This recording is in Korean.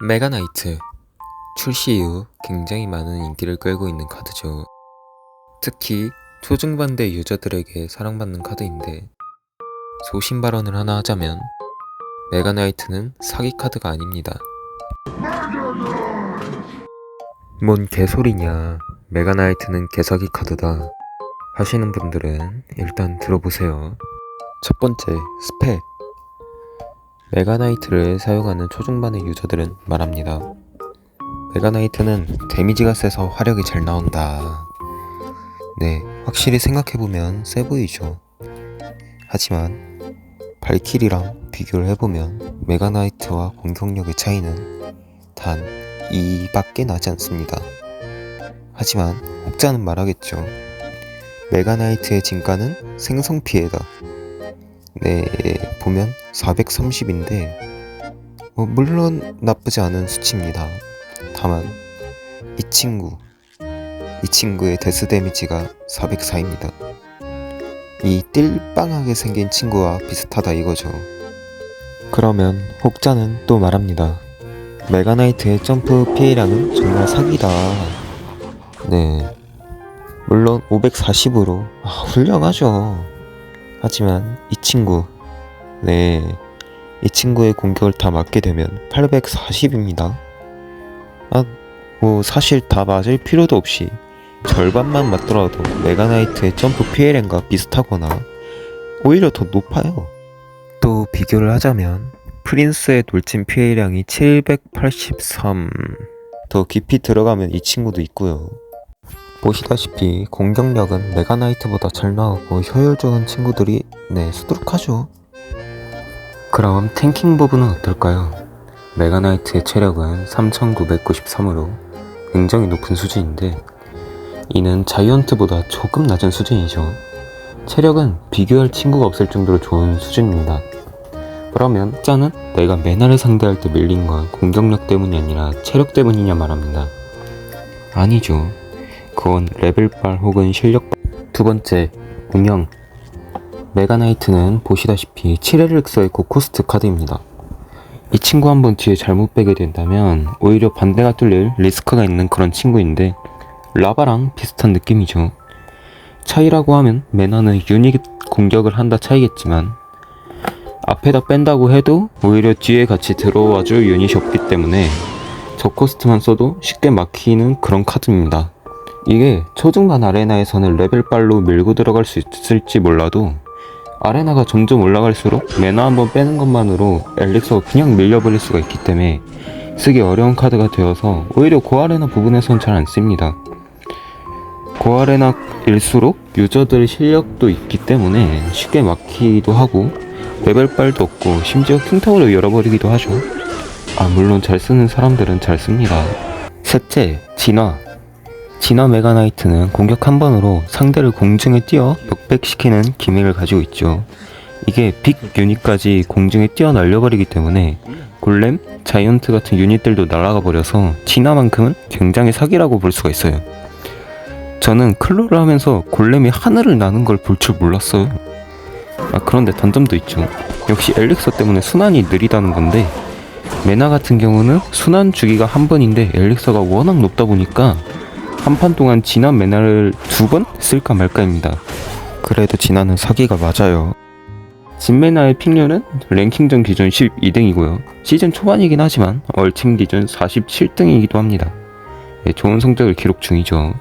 메가나이트 출시 이후 굉장히 많은 인기를 끌고 있는 카드죠. 특히 초중반대 유저들에게 사랑받는 카드인데 소신 발언을 하나 하자면 메가나이트는 사기 카드가 아닙니다. 뭔 개소리냐. 메가나이트는 개사기 카드다. 하시는 분들은 일단 들어보세요. 첫 번째, 스펙. 메가나이트를 사용하는 초중반의 유저들은 말합니다. 메가나이트는 데미지가 세서 화력이 잘 나온다. 네, 확실히 생각해보면 세 보이죠. 하지만 발키리랑 비교를 해보면 메가나이트와 공격력의 차이는 단 2밖에 나지 않습니다. 하지만 혹자는 말하겠죠. 메가나이트의 진가는 생성 피해다. 네, 보면 430인데, 뭐 물론 나쁘지 않은 수치입니다. 다만, 이 친구, 이 친구의 데스 데미지가 404입니다. 이 띨빵하게 생긴 친구와 비슷하다 이거죠. 그러면 혹자는 또 말합니다. 메가나이트의 점프 피해량은 정말 사기다. 네. 물론 540으로 아, 훌륭하죠. 하지만 이 친구, 네, 이 친구의 공격을 다 맞게 되면 840입니다. 아, 뭐 사실 다 맞을 필요도 없이 절반만 맞더라도 메가나이트의 점프 피해량과 비슷하거나 오히려 더 높아요. 또 비교를 하자면 프린스의 돌진 피해량이 783. 더 깊이 들어가면 이 친구도 있고요. 보시다시피 공격력은 메가나이트보다 잘 나오고 효율적인 친구들이 네 수두룩하죠. 그럼 탱킹 부분은 어떨까요? 메가나이트의 체력은 3993으로 굉장히 높은 수준인데 이는 자이언트보다 조금 낮은 수준이죠. 체력은 비교할 친구가 없을 정도로 좋은 수준입니다. 그러면 짜는 내가 메나를 상대할 때 밀린 건 공격력 때문이 아니라 체력 때문이냐 말합니다. 아니죠. 그건 레벨빨 혹은 실력. 두 번째, 운영. 메가나이트는 보시다시피 7LX의 고코스트 카드입니다. 이 친구 한 번 뒤에 잘못 빼게 된다면 오히려 반대가 뚫릴 리스크가 있는 그런 친구인데 라바랑 비슷한 느낌이죠. 차이라고 하면 메나는 유닛 공격을 한다 차이겠지만 앞에다 뺀다고 해도 오히려 뒤에 같이 들어와 줄 유닛이 없기 때문에 저 코스트만 써도 쉽게 막히는 그런 카드입니다. 이게 초중반 아레나에서는 레벨빨로 밀고 들어갈 수 있을지 몰라도 아레나가 점점 올라갈수록 매너 한번 빼는 것만으로 엘릭서가 그냥 밀려버릴 수가 있기 때문에 쓰기 어려운 카드가 되어서 오히려 고아레나 부분에선 잘 안 씁니다. 고아레나일수록 유저들 실력도 있기 때문에 쉽게 막히기도 하고 레벨빨도 없고 심지어 킹타워를 열어버리기도 하죠. 아 물론 잘 쓰는 사람들은 잘 씁니다. 셋째, 진화. 진화 메가나이트는 공격 한 번으로 상대를 공중에 띄어 역백시키는 기믹을 가지고 있죠. 이게 빅 유닛까지 공중에 뛰어 날려버리기 때문에 골렘, 자이언트 같은 유닛들도 날아가 버려서 진화만큼은 굉장히 사기라고 볼 수가 있어요. 저는 클로를 하면서 골렘이 하늘을 나는 걸 볼 줄 몰랐어요. 아 그런데 단점도 있죠. 역시 엘릭서 때문에 순환이 느리다는 건데 메나 같은 경우는 순환 주기가 한 번인데 엘릭서가 워낙 높다 보니까 한 판 동안 진화 메나를 두 번 쓸까 말까입니다. 그래도 진화는 사기가 맞아요. 진메나의 픽률은 랭킹전 기준 12등이고요. 시즌 초반이긴 하지만 얼팀 기준 47등이기도 합니다. 예, 좋은 성적을 기록 중이죠.